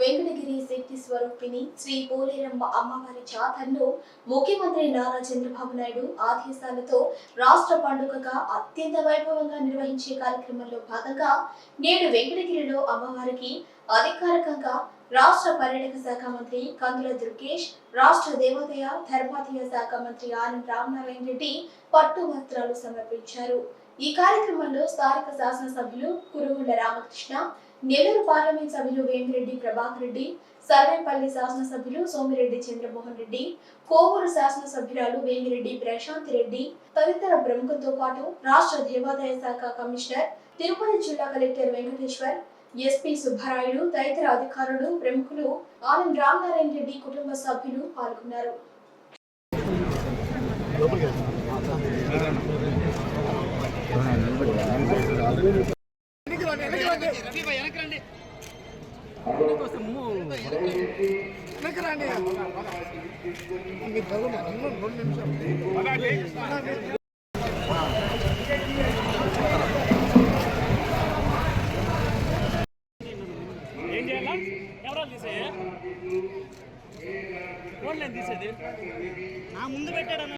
శక్తి స్వరూపిణి శ్రీ పోలేరమ్మ అమ్మవారి జాతరను ముఖ్యమంత్రి నారా చంద్రబాబు నాయుడు ఆదేశాలతో రాష్ట్ర పండుగగా అత్యంత వైభవంగా నిర్వహించే కార్యక్రమంలో భాగంగా నేడు వెంకటగిరిలో అమ్మవారికి అధికారికంగా రాష్ట్ర పర్యాటక శాఖ మంత్రి కందుల దుర్గేష్ రాష్ట్ర దేవాదాయ ధర్మాదాయ శాఖ మంత్రి ఆనం రామనారాయణ రెడ్డి పట్టు వస్త్రాలు సమర్పించారు. ఈ కార్యక్రమంలో స్థానిక శాసనసభ్యులు కురుగుండ రామకృష్ణ నెల్లూరు పార్లమెంట్ సభ్యులు వేమిరెడ్డి ప్రభాకర్ రెడ్డి సర్వేపల్లి శాసనసభ్యులు సోమిరెడ్డి చంద్రమోహన్ రెడ్డి కోవూరు శాసనసభ్యురాలు వేమిరెడ్డి ప్రశాంత్ రెడ్డి తదితర ప్రముఖులతో పాటు రాష్ట్ర దేవాదాయ శాఖ కమిషనర్ తిరుపతి జిల్లా కలెక్టర్ వెంకటేశ్వర్ ఎస్పీ సుబ్బారాయుడు తదితర అధికారులు ప్రముఖులు ఆనంద్ రామనారాయణ రెడ్డి కుటుంబ సభ్యులు పాల్గొన్నారు. ఏం చేయాలా? ఎవరాలు తీసేది? నా ముందు పెట్టాడు